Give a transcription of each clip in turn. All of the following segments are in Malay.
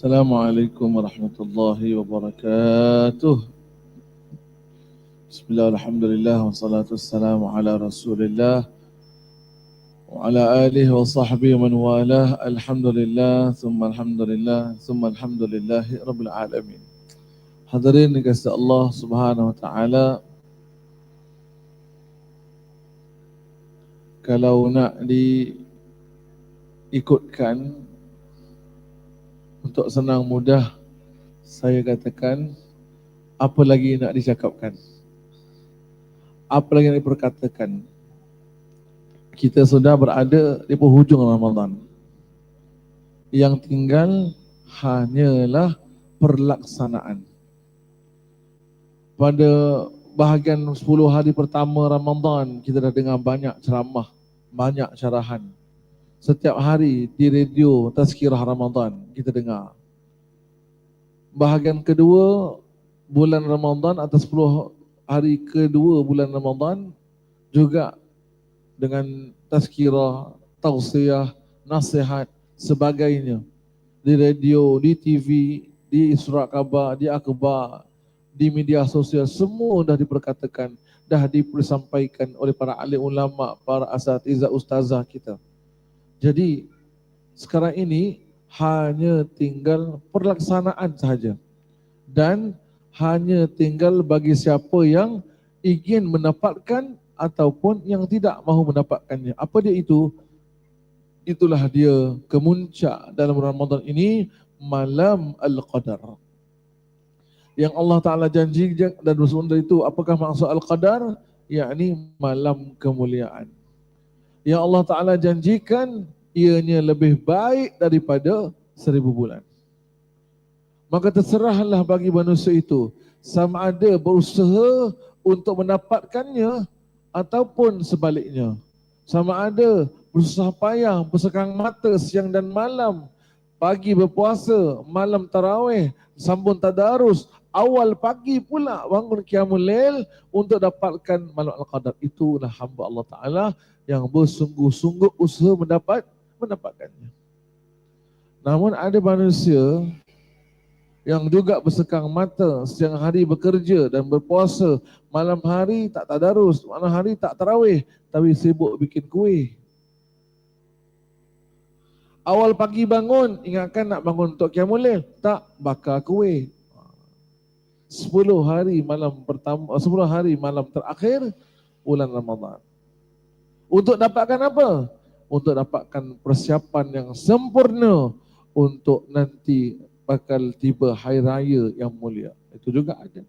السلام عليكم ورحمة الله وبركاته. بسم الله الحمد لله والصلاة والسلام على رسول الله وعلى آله وصحبه ومن والاه. الحمد لله ثم الحمد لله ثم الحمد لله رب العالمين. Hadirin dikasih Allah Subhanahu wa taala kalau nak untuk senang mudah saya katakan apa lagi nak dicakapkan? Apa lagi nak diperkatakan? Kita sudah berada di penghujung Ramadan. Yang tinggal hanyalah perlaksanaan. Pada bahagian 10 hari pertama Ramadan kita dah dengar banyak ceramah, banyak syarahan. Setiap hari di radio Tazkirah Ramadan kita dengar. Bahagian kedua bulan Ramadan atau 10 hari kedua bulan Ramadan juga dengan tazkirah, tausiah, nasihat sebagainya di radio, di TV, di surat khabar, di akhbar, di media sosial semua dah diperkatakan, dah disampaikan oleh para ahli ulama, para asatiza ustazah kita. Jadi sekarang ini hanya tinggal perlaksanaan sahaja. Dan hanya tinggal bagi siapa yang ingin mendapatkan ataupun yang tidak mahu mendapatkannya. Apa dia itu? Itulah dia kemuncak dalam Ramadan ini malam Al-Qadar yang Allah Ta'ala janji dan Rasulullah itu apakah maksud Al-Qadar? yakni malam kemuliaan. Yang Allah Ta'ala janjikan ianya lebih baik daripada seribu bulan. Maka terserahlah bagi manusia itu sama ada berusaha untuk mendapatkannya ataupun sebaliknya. Sama ada berusaha payah, bersekang mata siang dan malam, pagi berpuasa, malam tarawih, sambung tadarus, awal pagi pula bangun qiyamul lail untuk dapatkan malam al-qadar itulah hamba Allah taala yang bersungguh-sungguh usaha mendapat mendapatkannya namun ada manusia yang juga bersekang mata siang hari bekerja dan berpuasa malam hari tak tadarus malam hari tak tarawih tapi sibuk bikin kuih Awal pagi bangun, ingatkan nak bangun untuk qiyamul lail. Tak, bakar kuih. 10 hari malam pertama 10 hari malam terakhir bulan Ramadan. Untuk dapatkan apa? Untuk dapatkan persiapan yang sempurna untuk nanti bakal tiba hari raya yang mulia. Itu juga ada.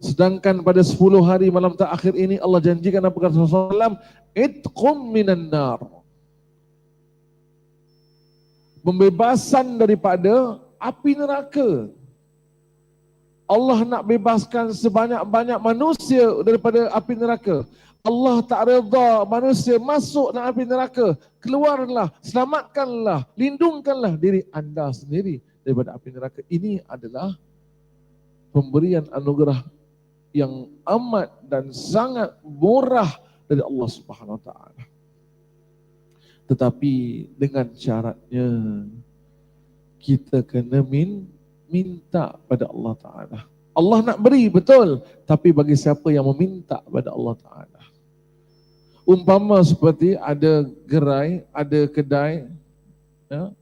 Sedangkan pada 10 hari malam terakhir ini Allah janjikan apa kata Rasulullah itqum minan nar. Pembebasan daripada api neraka. Allah nak bebaskan sebanyak-banyak manusia daripada api neraka. Allah tak reda manusia masuk dalam api neraka. Keluarlah, selamatkanlah, lindungkanlah diri anda sendiri daripada api neraka. Ini adalah pemberian anugerah yang amat dan sangat murah dari Allah Subhanahu Wa Taala. Tetapi dengan syaratnya kita kena min, minta pada Allah Ta'ala. Allah nak beri betul, tapi bagi siapa yang meminta pada Allah Ta'ala. Umpama seperti ada gerai, ada kedai ya,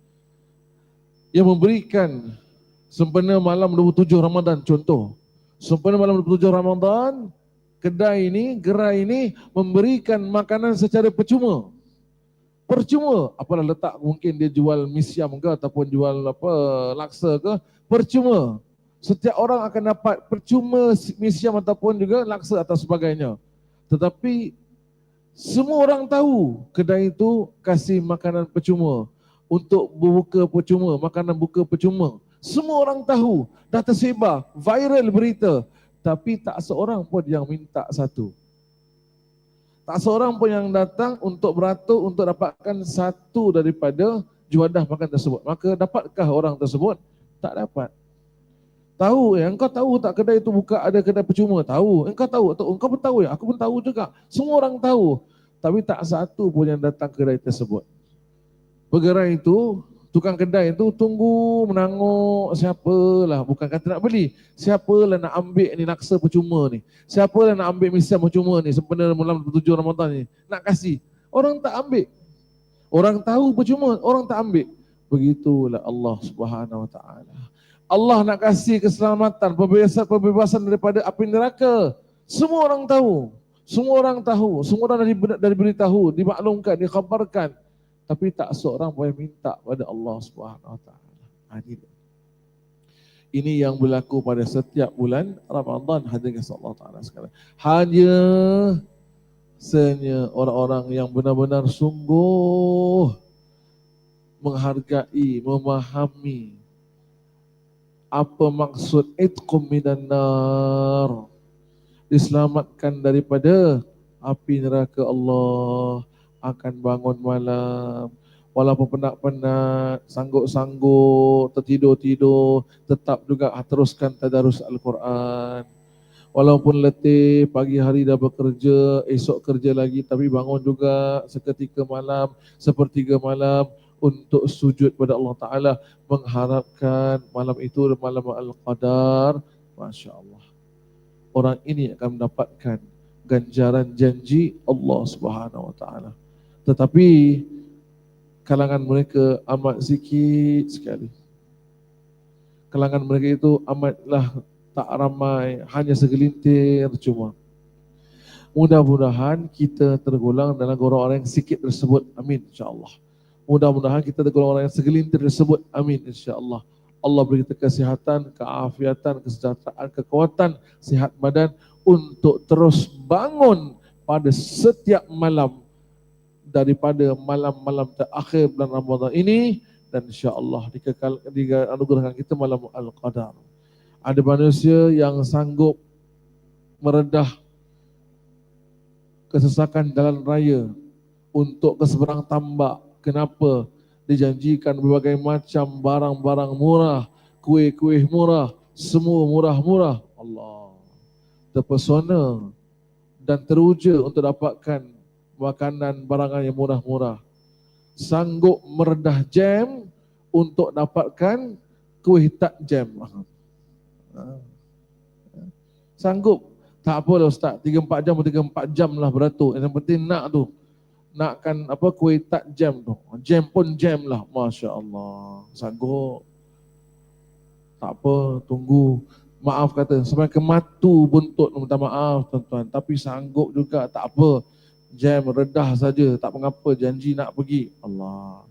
yang memberikan sempena malam 27 Ramadan. Contoh. Sempena malam 27 Ramadan, kedai ini, gerai ini memberikan makanan secara percuma. Percuma. Apalah letak mungkin dia jual misiam ke ataupun jual apa laksa ke. Percuma setiap orang akan dapat percuma misiam ataupun juga laksa atau sebagainya tetapi semua orang tahu kedai itu kasih makanan percuma untuk berbuka percuma makanan buka percuma semua orang tahu dah tersebar viral berita tapi tak seorang pun yang minta satu tak seorang pun yang datang untuk beratur untuk dapatkan satu daripada juadah makan tersebut. Maka dapatkah orang tersebut? Tak dapat. Tahu ya, engkau tahu tak kedai itu buka ada kedai percuma? Tahu. Engkau tahu, tahu. engkau pun tahu ya, aku pun tahu juga. Semua orang tahu. Tapi tak satu pun yang datang ke kedai tersebut. Pergerai itu tukang kedai tu tunggu menanguk siapalah bukan kata nak beli siapalah nak ambil ni naksa percuma ni siapalah nak ambil misian percuma ni sebenarnya malam 7 Ramadan ni nak kasih orang tak ambil orang tahu percuma orang tak ambil begitulah Allah Subhanahu Wa Taala Allah nak kasih keselamatan pembebasan pembebasan daripada api neraka. Semua orang tahu. Semua orang tahu. Semua orang dari dari beritahu dimaklumkan dikhabarkan. Tapi tak seorang boleh minta pada Allah Subhanahu Taala. Ha, ini yang berlaku pada setiap bulan Ramadan hadirin Allah Taala sekarang. Hanya senya orang-orang yang benar-benar sungguh menghargai, memahami apa maksud itqum minan nar? Diselamatkan daripada api neraka Allah. Akan bangun malam. Walaupun penat-penat, sanggup-sanggup, tertidur-tidur, tetap juga teruskan tadarus Al-Quran. Walaupun letih, pagi hari dah bekerja, esok kerja lagi, tapi bangun juga seketika malam, sepertiga malam untuk sujud pada Allah Ta'ala, mengharapkan malam itu malam Al-Qadar. Masya Allah. Orang ini akan mendapatkan ganjaran janji Allah Subhanahu Wa Ta'ala tetapi kalangan mereka amat sikit sekali. Kalangan mereka itu amatlah tak ramai, hanya segelintir cuma. Mudah-mudahan kita tergolong dalam golongan orang yang sikit tersebut. Amin insyaAllah. Mudah-mudahan kita tergolong orang yang segelintir tersebut. Amin insyaAllah. Allah beri kita kesihatan, keafiatan, kesejahteraan, kekuatan, sihat badan untuk terus bangun pada setiap malam daripada malam-malam terakhir bulan Ramadan ini dan insya-Allah dikekal dianugerahkan kita malam Al-Qadar. Ada manusia yang sanggup meredah kesesakan jalan raya untuk ke seberang tambak. Kenapa? Dijanjikan berbagai macam barang-barang murah, kuih-kuih murah, semua murah-murah. Allah terpesona dan teruja untuk dapatkan makanan barangan yang murah-murah. Sanggup meredah jam untuk dapatkan kuih tak jam. Sanggup. Tak apa lah Ustaz, 3-4 jam atau 3-4 jam lah beratur. Yang penting nak tu. Nakkan apa kuih tak jam tu. Jam pun jam lah. Masya Allah. Sanggup. Tak apa, tunggu. Maaf kata, sampai ke matu buntut minta maaf tuan-tuan. Tapi sanggup juga, tak apa jam redah saja tak mengapa janji nak pergi Allah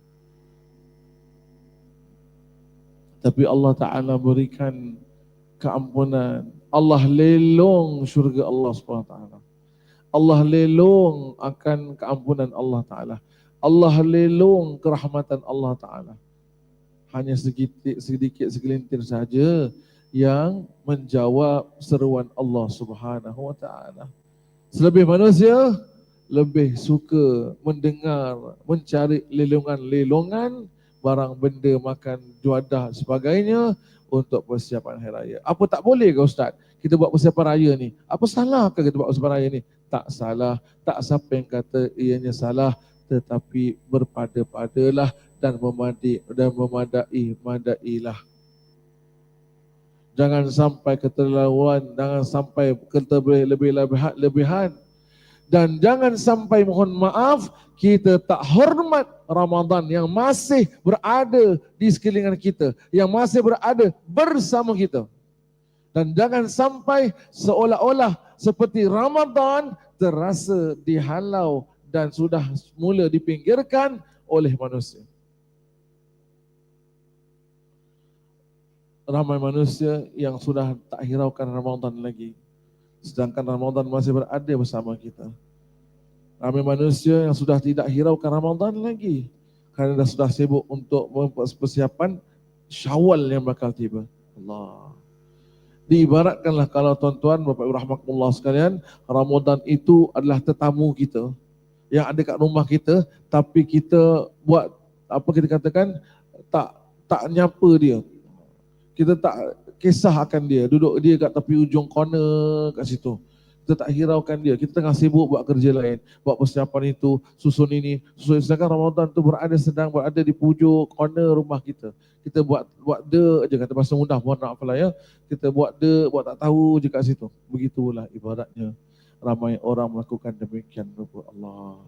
tapi Allah Taala berikan keampunan Allah lelong syurga Allah taala Allah lelong akan keampunan Allah taala Allah lelong kerahmatan Allah taala hanya sedikit sedikit segelintir saja yang menjawab seruan Allah Subhanahu wa taala selebih manusia lebih suka mendengar, mencari lelongan-lelongan, barang benda makan juadah sebagainya untuk persiapan hari raya. Apa tak boleh ke Ustaz? Kita buat persiapan raya ni. Apa salah ke kita buat persiapan raya ni? Tak salah. Tak siapa yang kata ianya salah. Tetapi berpada-padalah dan memadi dan memadai madailah. Jangan sampai keterlaluan, jangan sampai keterlebih lebihan, lebihan dan jangan sampai mohon maaf kita tak hormat Ramadan yang masih berada di sekeliling kita, yang masih berada bersama kita. Dan jangan sampai seolah-olah seperti Ramadan terasa dihalau dan sudah mula dipinggirkan oleh manusia. Ramai manusia yang sudah tak hiraukan Ramadan lagi sedangkan Ramadan masih berada bersama kita. Ramai manusia yang sudah tidak hiraukan Ramadan lagi kerana dah sudah sibuk untuk persiapan Syawal yang bakal tiba. Allah. Diibaratkanlah kalau tuan-tuan, Bapak Ibu rahmatullah sekalian, Ramadan itu adalah tetamu kita yang ada kat rumah kita tapi kita buat apa kita katakan tak tak nyapa dia. Kita tak kisah akan dia. Duduk dia kat tepi ujung corner kat situ. Kita tak hiraukan dia. Kita tengah sibuk buat kerja lain, buat persiapan itu, susun ini, susun sedangkan Ramadan tu berada sedang berada di pujuk corner rumah kita. Kita buat buat de je kata bahasa mudah mohon maaf lah ya. Kita buat de buat tak tahu je kat situ. Begitulah ibaratnya ramai orang melakukan demikian kepada Allah.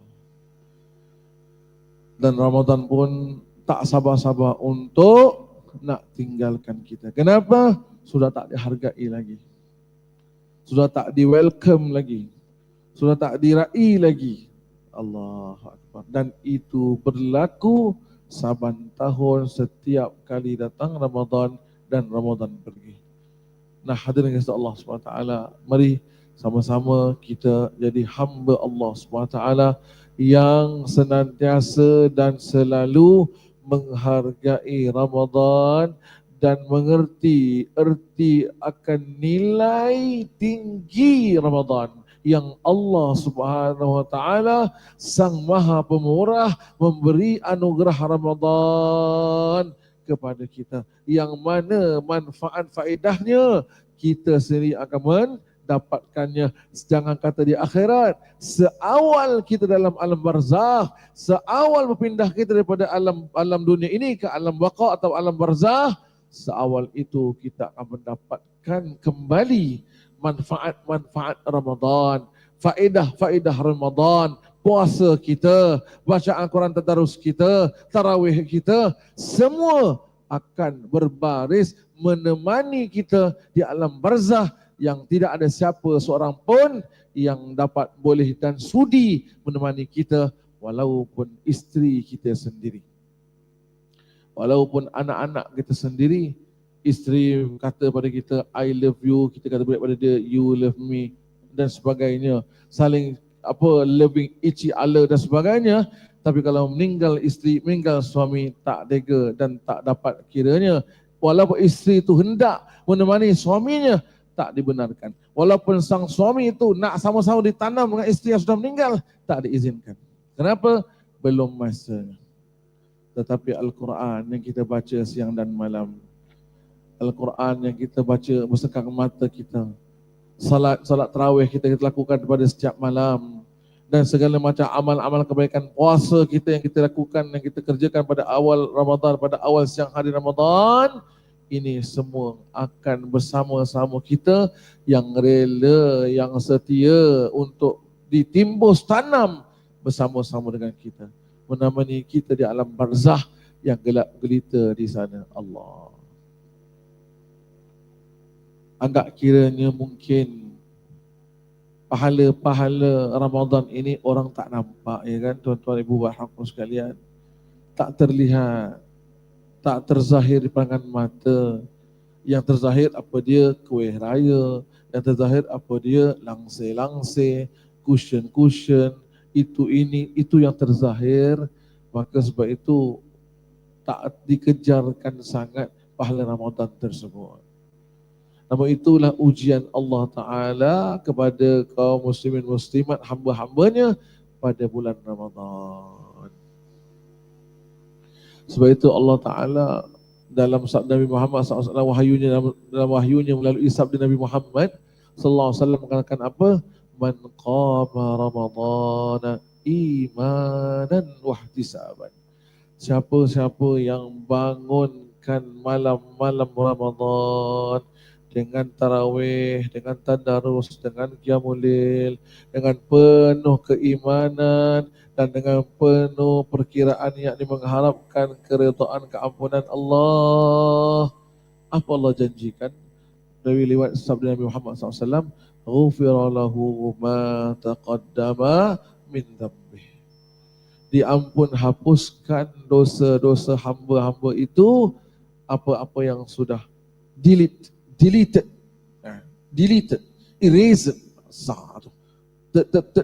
Dan Ramadan pun tak sabar-sabar untuk nak tinggalkan kita. Kenapa? Sudah tak dihargai lagi sudah tak di welcome lagi. Sudah tak dirai lagi. Allah Akbar. Dan itu berlaku saban tahun setiap kali datang Ramadan dan Ramadan pergi. Nah hadirin kasih Allah SWT mari sama-sama kita jadi hamba Allah SWT yang senantiasa dan selalu menghargai Ramadan dan mengerti erti akan nilai tinggi Ramadan yang Allah Subhanahu wa taala Sang Maha Pemurah memberi anugerah Ramadan kepada kita. Yang mana manfaat faedahnya kita sendiri akan mendapatkannya. Jangan kata di akhirat seawal kita dalam alam barzah seawal berpindah kita daripada alam alam dunia ini ke alam baqa atau alam barzah seawal itu kita akan mendapatkan kembali manfaat-manfaat Ramadan, faedah-faedah Ramadan, puasa kita, baca Al-Quran tadarus kita, tarawih kita, semua akan berbaris menemani kita di alam barzah yang tidak ada siapa seorang pun yang dapat boleh dan sudi menemani kita walaupun isteri kita sendiri walaupun anak-anak kita sendiri isteri kata pada kita I love you kita kata pada dia you love me dan sebagainya. Saling apa loving each other dan sebagainya. Tapi kalau meninggal isteri meninggal suami tak tega dan tak dapat kiranya. Walaupun isteri itu hendak menemani suaminya tak dibenarkan. Walaupun sang suami itu nak sama-sama ditanam dengan isteri yang sudah meninggal tak diizinkan. Kenapa? Belum masanya tetapi Al-Quran yang kita baca siang dan malam. Al-Quran yang kita baca bersekang mata kita. Salat salat tarawih kita, kita lakukan pada setiap malam. Dan segala macam amal-amal kebaikan puasa kita yang kita lakukan, yang kita kerjakan pada awal Ramadan, pada awal siang hari Ramadan. Ini semua akan bersama-sama kita yang rela, yang setia untuk ditimbus tanam bersama-sama dengan kita menemani kita di alam barzah yang gelap gelita di sana Allah. Anggap kiranya mungkin pahala-pahala Ramadan ini orang tak nampak ya kan tuan-tuan ibu bapa sekalian. Tak terlihat, tak terzahir di pandangan mata. Yang terzahir apa dia kuih raya, yang terzahir apa dia langsir-langsir, cushion-cushion, itu ini itu yang terzahir maka sebab itu tak dikejarkan sangat pahala Ramadan tersebut. Namun itulah ujian Allah Ta'ala kepada kaum muslimin muslimat hamba-hambanya pada bulan Ramadan. Sebab itu Allah Ta'ala dalam sabda Nabi Muhammad SAW wahyunya dalam wahyunya melalui sabda Nabi Muhammad wasallam mengatakan apa? Man qama ramadhan imanan wahtisaban. Siapa-siapa yang bangunkan malam-malam Ramadan dengan tarawih, dengan tadarus, dengan qiyamul dengan penuh keimanan dan dengan penuh perkiraan yakni mengharapkan keridhaan keampunan Allah. Apa Allah janjikan? Dari lewat sabda Nabi Muhammad SAW, ghufira lahu ma taqaddama min dhanbi. Diampun hapuskan dosa-dosa hamba-hamba itu apa-apa yang sudah delete, deleted, eh, deleted, erased, satu,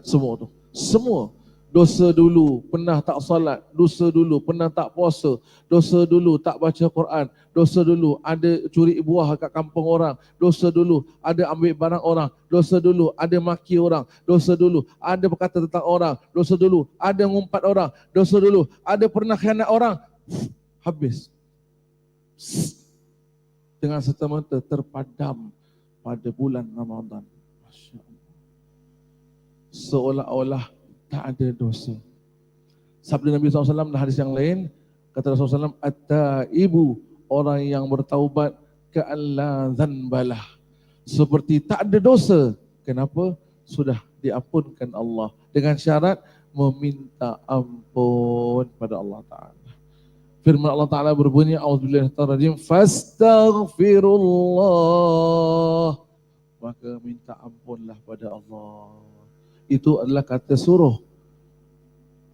semua tu, semua dosa dulu pernah tak salat, dosa dulu pernah tak puasa, dosa dulu tak baca Quran, dosa dulu ada curi buah kat kampung orang, dosa dulu ada ambil barang orang, dosa dulu ada maki orang, dosa dulu ada berkata tentang orang, dosa dulu ada ngumpat orang, dosa dulu ada pernah khianat orang, habis. Dengan serta-merta terpadam pada bulan Ramadan. Masya Allah. seolah-olah tak ada dosa. Sabda Nabi SAW dalam hadis yang lain, kata Rasulullah SAW, Atta ibu orang yang bertaubat ke Allah zanbalah. Seperti tak ada dosa. Kenapa? Sudah diampunkan Allah. Dengan syarat meminta ampun pada Allah Ta'ala. Firman Allah Ta'ala berbunyi, A'udzubillahi Fastaghfirullah. Maka minta ampunlah pada Allah. Itu adalah kata suruh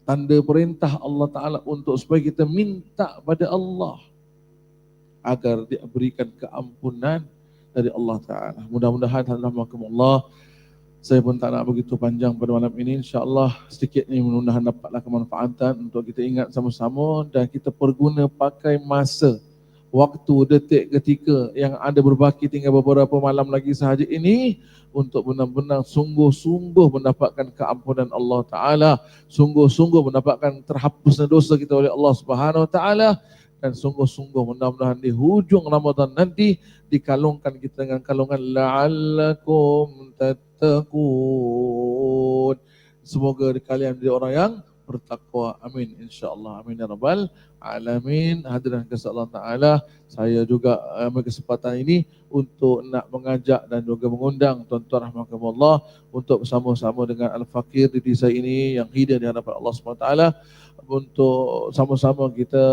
tanda perintah Allah Ta'ala untuk supaya kita minta pada Allah agar diberikan keampunan dari Allah Ta'ala. Mudah-mudahan Allah saya pun tak nak begitu panjang pada malam ini. InsyaAllah sedikit ni mudah-mudahan dapatlah kemanfaatan untuk kita ingat sama-sama dan kita perguna pakai masa waktu, detik, ketika yang ada berbaki tinggal beberapa malam lagi sahaja ini untuk benar-benar sungguh-sungguh mendapatkan keampunan Allah Ta'ala. Sungguh-sungguh mendapatkan terhapusnya dosa kita oleh Allah Subhanahu Wa Ta'ala. Dan sungguh-sungguh mudah-mudahan di hujung Ramadan nanti dikalungkan kita dengan kalungan la'allakum tattaqun. Semoga kalian menjadi orang yang bertakwa. Amin insya-Allah. Amin ya rabbal alamin. Hadirin kasih Allah Taala, saya juga ambil kesempatan ini untuk nak mengajak dan juga mengundang tuan-tuan rahmatullah untuk bersama-sama dengan al-fakir di desa ini yang hidup di hadapan Allah Subhanahu taala untuk sama-sama kita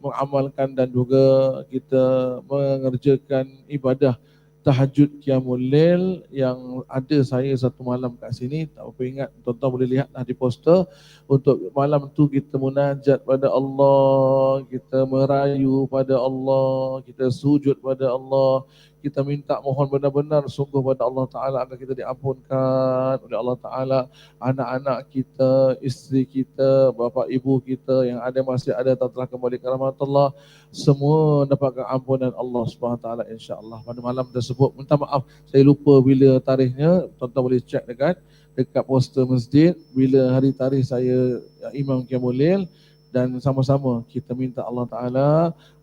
mengamalkan dan juga kita mengerjakan ibadah tahajud qiyamul lail yang ada saya satu malam kat sini. Tak apa ingat tuan-tuan boleh lihat di poster. Untuk malam tu kita munajat pada Allah kita merayu pada Allah kita sujud pada Allah kita minta mohon benar-benar sungguh pada Allah Ta'ala agar kita diampunkan oleh Allah Ta'ala. Anak-anak kita, isteri kita, bapa ibu kita yang ada masih ada tak telah kembali ke rahmat Allah semua dapatkan ampunan Allah Subhanahu Taala insya-Allah. Pada malam tersebut minta maaf saya lupa bila tarikhnya tuan-tuan boleh cek dekat dekat poster masjid. Bila hari tarikh saya Imam Qiyamul dan sama-sama kita minta Allah Taala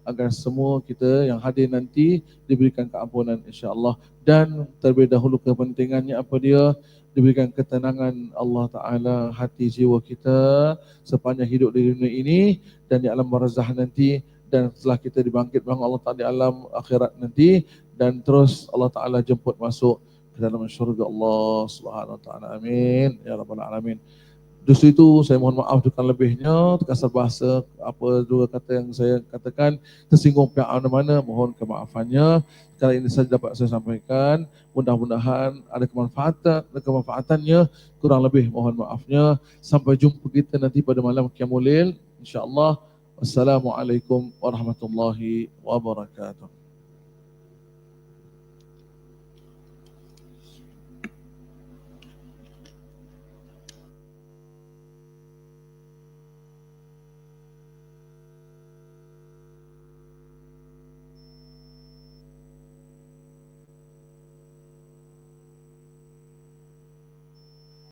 agar semua kita yang hadir nanti diberikan keampunan insya-Allah. Dan terlebih dahulu kepentingannya apa dia? Diberikan ketenangan Allah Taala hati jiwa kita sepanjang hidup di dunia ini dan di alam barzah nanti. Dan setelah kita dibangkit bang Allah Taala di alam akhirat nanti dan terus Allah Taala jemput masuk ke dalam syurga Allah Subhanahu Taala. Amin. Ya rabbal alamin Justru itu saya mohon maaf dengan lebihnya, terkasar bahasa apa dua kata yang saya katakan tersinggung pihak mana-mana, mohon kemaafannya. Sekarang ini saja dapat saya sampaikan. Mudah-mudahan ada kemanfaatan, ada kemanfaatannya. Kurang lebih mohon maafnya. Sampai jumpa kita nanti pada malam Qiyamul InsyaAllah. Wassalamualaikum warahmatullahi wabarakatuh.